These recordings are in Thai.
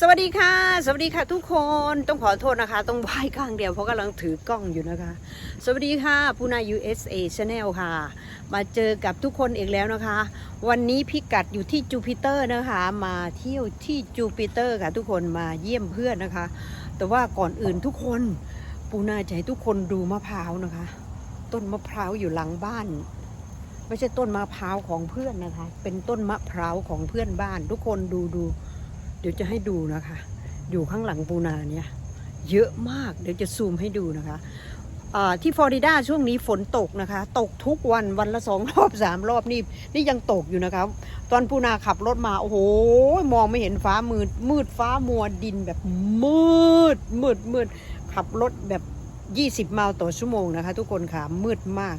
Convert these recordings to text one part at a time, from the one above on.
สวัสดีค่ะ สวัสดีค่ะทุกคนต้องขอโทษนะคะ ต้องไหว้ข้างเดียวเพราะกำลังถือกล้องอยู่นะคะ สวัสดีค่ะปูนา USA Channel ค่ะ มาเจอกับทุกคนอีกแล้วนะคะ วันนี้พิกัดอยู่ที่จูปิเตอร์นะคะ มาเที่ยวที่จูปิเตอร์ค่ะ ทุกคนมาเยี่ยมเพื่อนนะคะ แต่ว่าก่อนอื่นทุกคนปูนาจะให้ทุกคนดูมะพร้าวนะคะ ต้นมะพร้าวอยู่หลังบ้านไม่ใช่ต้นมะพร้าวของเพื่อนนะคะ เป็นต้นมะพร้าวของเพื่อนบ้าน ทุกคนดูดู ดี๋ยวจะให้ดูนะคะ อยู่ข้างหลังปูนาเนี่ยเยอะมากเดี๋ยวจะซูมให้ดูนะคะที่ฟลอริดาช่วงนี้ฝนตกนะคะ ตกทุกวันวันละสองรอบสามรอบนี่นี่ยังตกอยู่นะคะตอนปูนาขับรถมาโอ้โหมองไม่เห็นฟ้ามืดมืดฟ้ามัวดินแบบมืดมืดมืดขับรถแบบ 20 ไมล์ต่อชั่วโมงนะคะ ทุกคนค่ะมืดมาก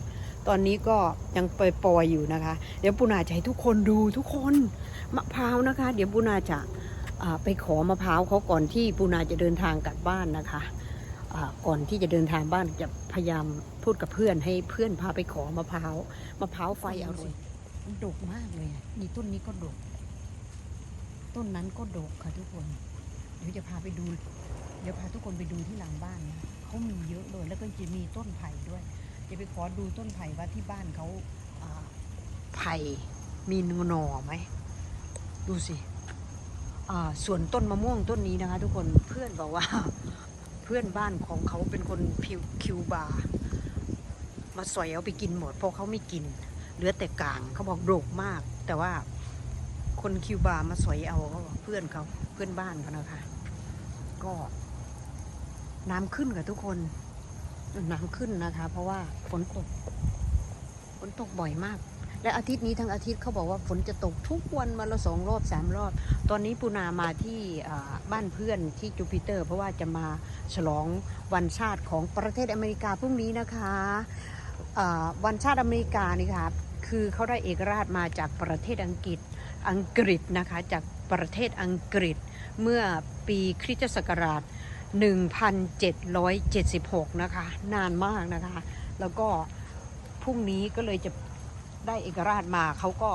ตอนนี้ก็ยังปล่อยๆอยู่นะคะ เดี๋ยวปูนาจะให้ทุกคนดูทุกคนมะพร้าวนะคะ เดี๋ยวปูนาจะ ไปขอมะพร้าวเขาก่อนที่ปูนาจะเดินทางกลับบ้านนะคะก่อนที่จะเดินทางบ้านจะพยายามพูดกับเพื่อนให้เพื่อนพาไปขอมะพร้าวมะพร้าวไฟอร่อยมันดกมากเลยนี่ต้นนี้ก็ดก ต้นนั้นก็ดกค่ะทุกคน เดี๋ยวจะพาไปดู เดี๋ยวพาทุกคนไปดูที่หลังบ้านนะเขามีเยอะเลยแล้วก็จะมีต้นไผ่ด้วย จะไปขอดูต้นไผ่ว่าที่บ้านเขาไผ่มีหน่อไหม ดูสิ ส่วนต้นมะม่วงต้นนี้นะคะ ทุกคนเพื่อนบอกว่าเพื่อนบ้านของเขาเป็นคนพิวคิวบาร์มาสอยเอาไปกินหมดเพราะเขาไม่กิน เหลือแต่กลางเขาบอกโดกมาก แต่ว่าคนคิวบาร์มาสอยเอาเขาบอกเพื่อนเขาเพื่อนบ้านเขานะคะ ก็ น้ำขึ้นกับทุกคน น้ำขึ้นนะคะ เพราะว่าฝนตกฝนตกบ่อยมาก และอาทิตย์นี้ทั้งอาทิตย์เขาบอกว่าฝนจะตกทุกวันวันละสองรอบสามรอบ ตอนนี้ปูนามาที่บ้านเพื่อนที่จูปิเตอร์ เพราะว่าจะมาฉลองวันชาติของประเทศอเมริกาพรุ่งนี้นะคะวันชาติอเมริกานี่ค่ะคือเขาได้เอกราชมาจากประเทศอังกฤษอังกฤษนะคะจากประเทศอังกฤษเมื่อปีคริสตศักราช 1776 นะคะ นานมากนะคะ แล้วก็พรุ่งนี้ก็เลยจะ ได้เอกราชมาเขาก็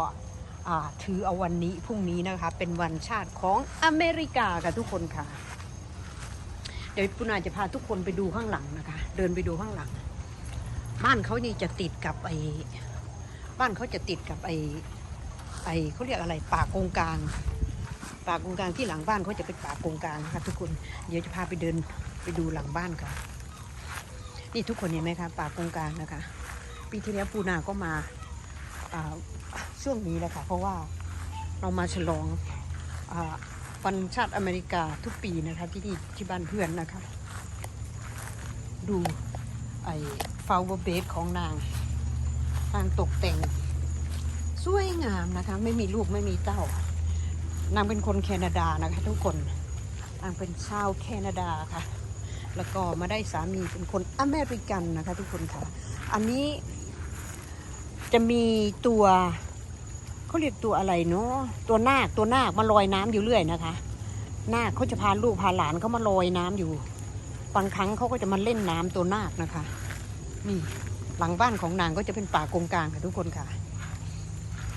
ถือเอาวันนี้พรุ่งนี้นะคะ เป็นวันชาติของอเมริกาค่ะทุกคนค่ะ เดี๋ยวปุณาจะพาทุกคนไปดูข้างหลังนะคะ เดินไปดูข้างหลัง บ้านเขานี่จะติดกับไอ้บ้านเขาจะติดกับไอ้ไอ้เขาเรียกอะไรป่ากงกลางป่ากงกลางที่หลังบ้านเขาจะเป็นป่ากงกลางนะคะทุกคนเดี๋ยวจะพาไปเดินไปดูหลังบ้านค่ะ นี่ทุกคนเห็นไหมคะป่ากงกลางนะคะ ปีที่แล้วปูนาก็มา ช่วงนี้แหละค่ะเพราะว่าเรามาฉลองวันชาติอเมริกาทุกปีนะคะที่ที่ที่บ้านเพื่อนนะคะ ดูไอ้ฟาวเวอร์เบสของนางนางตกแต่ง สวยงามนะคะ ไม่มีลูกไม่มีเต้านางเป็นคนแคนาดานะคะ ทุกคนนางเป็นชาวแคนาดาค่ะ แล้วก็มาได้สามีเป็นคนอเมริกันนะคะ ทุกคนค่ะ อันนี้ จะมีตัวเขาเรียกตัวอะไรเนาะตัวนาคตัวนาคมาลอยน้ำอยู่เรื่อยนะคะ นาคเขาจะพาลูกพาหลานเขามาลอยน้ำอยู่บางครั้งเขาก็จะมาเล่นน้ำตัวนาคนะคะ นี่หลังบ้านของนางก็จะเป็นป่ากงกลางค่ะทุกคนค่ะ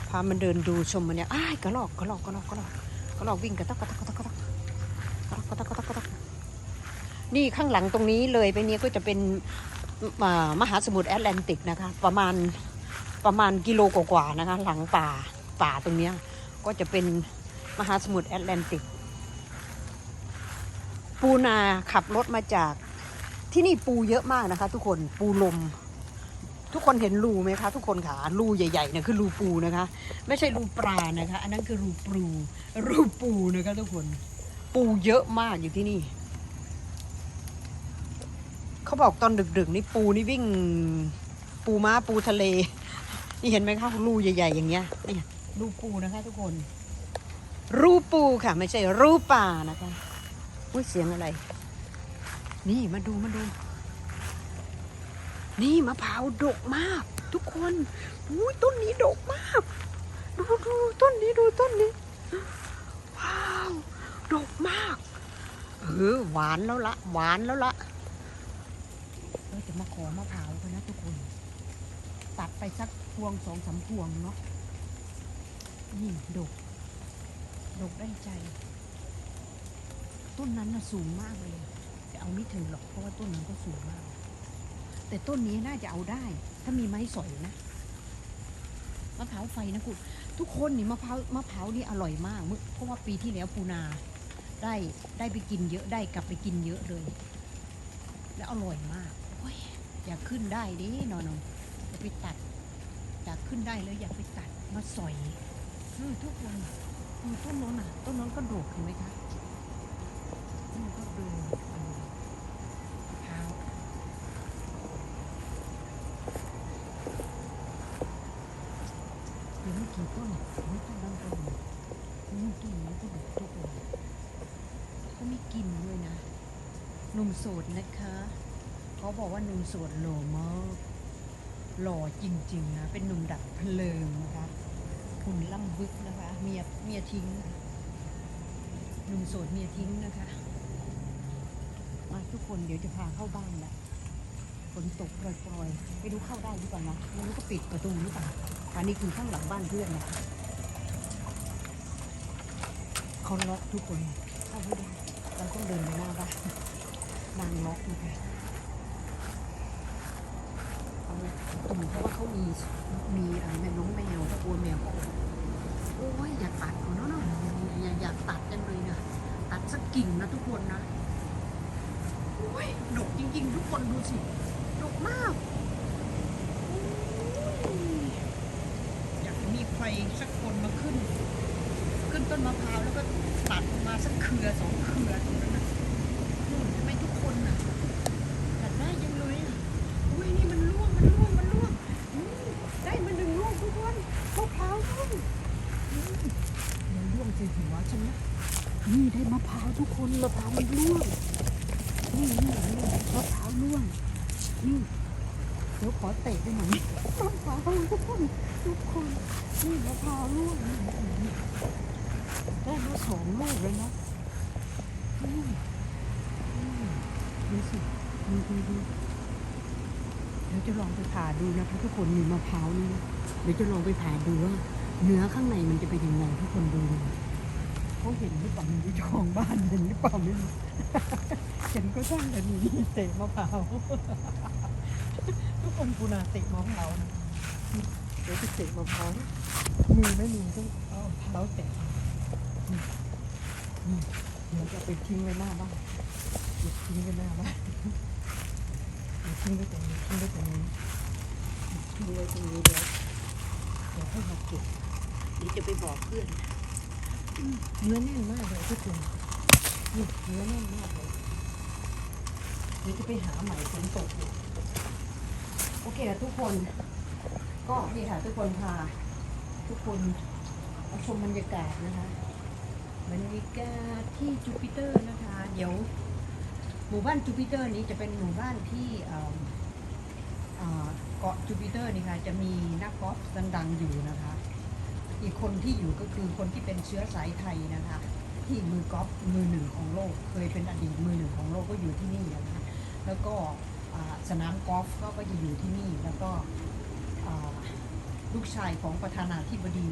พามันเดินดูชมมันเนี่ยอ้ายกระลอกกระลอกกระลอกกระลอกกระลอกวิ่งกระตักกระตักกระตักกระตักกระตักกระตักกระตักกระตักนี่ข้างหลังตรงนี้เลยไปเนี้ยก็จะเป็นมหาสมุทรแอตแลนติกนะคะ ประมาณ ประมาณกิโลกว่าๆนะคะ หลังป่าป่าตรงเนี้ยก็จะเป็นมหาสมุทรแอตแลนติก ปูนาขับรถมาจากที่นี่ปูเยอะมากนะคะ ทุกคนปูลม ทุกคนเห็นรูไหมคะ ทุกคนค่ะรูใหญ่ๆเนี่ยคือรูปูนะคะ ไม่ใช่รูปลานะคะ อันนั้นคือรูปูรูปูนะคะทุกคน ปูเยอะมากอยู่ที่นี่เขาบอกตอนดึกๆนี่ปูนี่วิ่ง ปูม้าปูทะเล นี่เห็นไหมคะรูใหญ่ ๆ อย่างเงี้ยนี่รูปูนะคะ ทุกคน รูปูค่ะ ไม่ใช่รูป่านะคะอุ้ยเสียงอะไร นี่มาดูมาดู นี่มะพร้าวดกมาก ทุกคนอุ้ยต้นนี้ดกมาก ดูดูต้นนี้ดูต้นนี้ ว้าว ดกมากเออหวานแล้วละ หวานแล้วละเราจะมาขอมะพร้าวกันนะทุกคน ตัดไปสัก พวงสองสามพวงเนาะนี่ดก ดกได้ใจ ต้นนั้นน่ะสูงมากเลย แต่เอาไม่ถึงหรอกเพราะว่าต้นนั้นก็สูงมาก แต่ต้นนี้น่าจะเอาได้ ถ้ามีไม้สอยนะมะพร้าวไฟนะคุณทุกคนนี่มะพร้าวมะพร้าวนี่อร่อยมากเมื่อเพราะว่าปีที่แล้วปูนาได้ได้ไปกินเยอะได้กลับไปกินเยอะเลย แล้วอร่อยมากอยอยากขึ้นได้ดินอนๆอยากไปตัด ขึ้นได้เลยอยากไปตัดมาสอยเออทุกคนดูต้นโน้นอะต้นโน้นก็โดกเห็นไหมคะนี่ก็โดกอันนี้มะพร้าวเดี๋ยวไม่กี่ต้นไม่ต้นนั้นก็ดีนี่ต้นนี้ก็โดีทุกคนเขามีกลิ่นด้วยนะหนุ่มโสดนะคะ เขาบอกว่าหนุ่มโสดหล่อมาก หล่อจริงๆนะเป็นหนุ่มดับเพลิงนะคะหุ่นล่ำบึกนะคะเมียเมียทิ้งหนุ่มโสดเมียทิ้งนะคะมาทุกคนเดี๋ยวจะพาเข้าบ้านละฝนตกปล่อยๆไม่รู้เข้าได้หรือเปล่านะไม่รู้ก็ปิดประตูหรือเปล่าอันนี้คือข้างหลังบ้านเพื่อนนะคะเขาล็อกทุกคนเข้าไม่ได้เราต้องเดินไปหน้าบ้านนางล็อกนะคะ เอา ตุ่มเพราะว่าเขามีมีอะไรแม่น้องแมวกลัวแมวโอ้ยอยากตัดเขาเนาะเนาะอยากอยากตัดจังเลยนะตัดสักกิ่งนะทุกคนนะโอ้ยดกจริง ๆ ทุกคนดูสิดกมากอยากมีใครสักคนมาขึ้น ขึ้นต้นมะพร้าวแล้วก็ตัดมาสักเครือสองเครือตรงนั้นนะนู่นทำไมทุกคนน่ะตัดได้ยังเลยอะ อุ้ยนี่มันร่วงมันร่วงมันร่วงอืมได้มาหนึ่งลูกทุกคนมะพร้าวร่วงอืมมันร่วงใส่หัวฉันนะนี่ได้มะพร้าว ทุกคนมะพร้าวมันร่วงนี่นี่นี่มะพร้าวร่วงนี่เดี๋ยวขอเตะไปหน่อยมะพร้าวทุกคนทุกคนนี่มะพร้าวร่วงนี่นี่นี่ได้มาสองลูกเลยนะอืมอืมดูสิดูดูดูเดี๋ยวจะลองไปผ่าดูนะคะทุกคนมีมะพร้าวนี่เดี๋ยวจะลองไปผ่าดูว่าเนื้อข้างในมันจะเป็นยังไงทุกคนดูนะ เขาเห็นหรือเปล่ามีเจ้าของบ้านเห็นหรือเปล่าไม่รู้เห็นก็ช่างแต่มีเตะมะพร้าวทุกคนกูนาเตะมะพร้าวนะเดี๋ยวจะเตะมะพร้าวมือไม่มีต้องเอาเท้าเตะนี่นี่เดี๋ยวจะไปทิ้งไว้หน้าบ้านเดี๋ยวทิ้งไว้หน้าบ้านเดี๋ยวทิ้งไว้ตรงนี้ทิ้งไว้ตรงนี้ทิ้งไว้ตรงนี้เดี๋ยวเดี๋ยวให้มาเก็บเดี๋ยวจะไปบอกเพื่อนอืม เนื้อแน่นมากเลยทุกคนนี่เนื้อแน่นมากเลยเดี๋ยวจะไปหาใหม่ฝนตกอยู่โอเคค่ะทุกคน ก็นี่ค่ะทุกคนพาทุกคนมาชมบรรยากาศนะคะบรรยากาศที่จูปิเตอร์นะคะ เดี๋ยวหมู่บ้านจูปิเตอร์นี้จะเป็นหมู่บ้านที่เอ่อเอ่อเกาะจูปิเตอร์นี่ค่ะจะมีนักกอล์ฟดังๆอยู่นะคะ อีกคนที่อยู่ก็คือคนที่เป็นเชื้อสายไทยนะคะ ที่มือกอล์ฟมือหนึ่งของโลก เคยเป็นอดีตมือหนึ่งของโลกก็อยู่ที่นี่นะคะแล้วก็สนามกอล์ฟก็ก็จะอยู่ที่นี่แล้วก็ลูกชายของประธานาธิบดี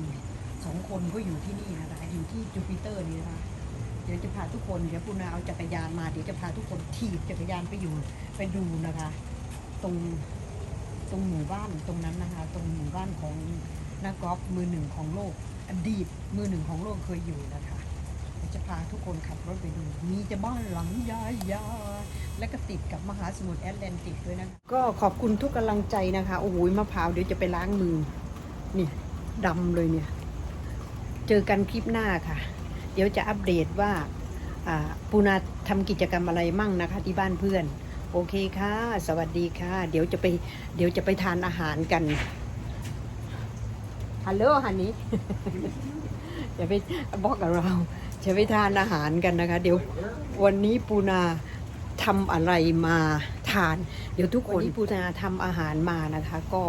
สองคนก็อยู่ที่นี่นะคะอยู่ที่จูปิเตอร์นี่นะคะเดี๋ยวจะพาทุกคนเดี๋ยวปุณาเอาจักรยานมาเดี๋ยวจะพาทุกคนถีบจักรยานไปอยู่ไปดูนะคะ ตรงตรงหมู่บ้านตรงนั้นนะคะ ตรงหมู่บ้านของ นักกอล์ฟมือหนึ่งของโลก อดีตมือหนึ่งของโลกเคยอยู่นะคะเดี๋ยวจะพาทุกคนขับรถไปดู มีจะบ้านหลังใหญ่ๆและก็ติดกับมหาสมุทรแอตแลนติกด้วยนะ ก็ขอบคุณทุกกำลังใจนะคะ โอ้โหมะพร้าวเดี๋ยวจะไปล้างมือ นี่ดำเลยเนี่ย เจอกันคลิปหน้าค่ะ เดี๋ยวจะอัปเดตว่าปูนาทำกิจกรรมอะไรมั่งนะคะ ที่บ้านเพื่อน โอเคค่ะ สวัสดีค่ะ เดี๋ยวจะไป เดี๋ยวจะไปทานอาหารกัน ฮัลโหลฮันนี้จะไปบอกกับเราจะไปทานอาหารกันนะคะ เดี๋ยววันนี้ปูนาทำอะไรมาทาน เดี๋ยวทุกคนวันนี้ปูนาทำอาหารมานะคะ ก็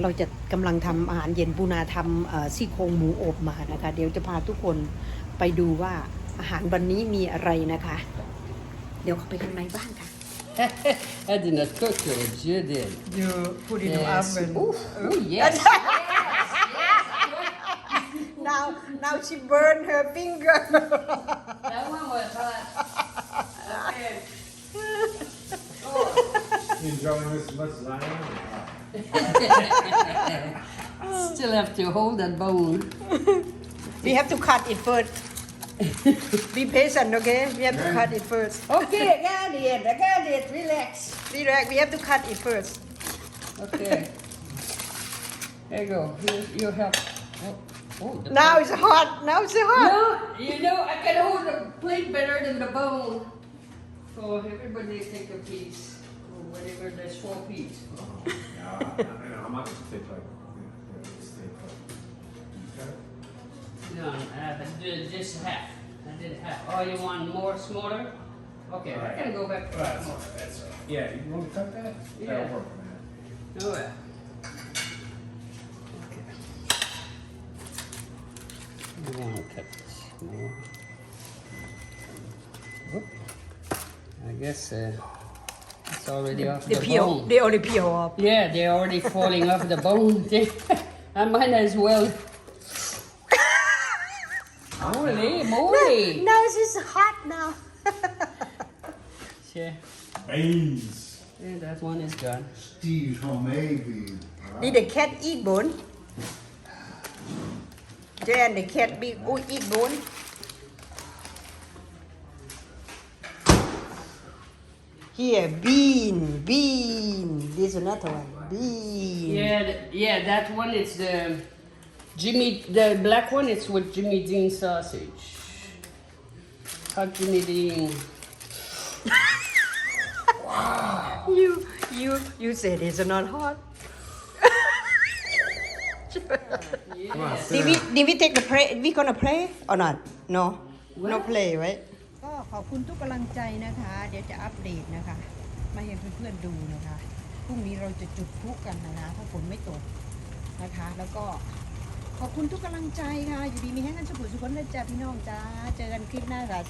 เราจะกำลังทำอาหารเย็นปูนาทำซี่โครงหมูอบมานะคะ เดี๋ยวจะพาทุกคนไปดูว่าอาหารวันนี้มีอะไรนะคะ เดี๋ยวเข้าไปข้างในบ้านค่ะ I did not cook it, you did. You put in yes. oven. Oh, ooh yes. yes, yes. now, now she burned her finger. that one was hot. Okay. Oh. Enjoying this much lime? Still have to hold that bowl. we have to cut it first. be patient okay we have to cut it first Okay, I got it. I got it. Relax. Relax, we have to cut it first Okay. There you go. You, you help. Oh, oh, the now plate. it's hot now it's hot No, you know, I can hold the plate better than the bone. So everybody take a piece. Or whatever, there's four pieces. Ja, I know, I'm not gonna take like, No, uh, but ju- just half. I did half. Oh, you want more smaller? Okay, I can go back to Well, that that's, more. that's, yeah, you want to cut that? Yeah. That'll work, man. Oh, yeah. Okay. You want to cut this more? Whoop. I guess uh, it's already off they the peel bone. they already peel off Yeah, they're already falling off the bone. I might as well. Moly, moly. now it's just hot now Yeah, Beans. yeah, that one is gone. Steve's homemade beans. did the cat eat bone Jan the cat be oh, eat bone here bean bean this is another one bean Yeah, th- yeah, that one is the Jimmy. The black one is with Jimmy Dean sausage. How Jimmy Dean? You you you said it's not hot. Yes. Did we did we take the play? We gonna play or not? No, no play right? ก็ขอบคุณทุกกำลังใจนะคะ เดี๋ยวจะอัปเดตนะคะ มาให้เพื่อนๆดูนะคะ พรุ่งนี้เราจะจุดพลุกันนะคะ ถ้าฝนไม่ตกนะคะ แล้วก็ ขอบคุณทุกกำลังใจค่ะ อยู่ดีมีแห้งกันสุขสุขคนเลยจ้าพี่น้องจ้า เจอกันคลิปหน้าค่ะ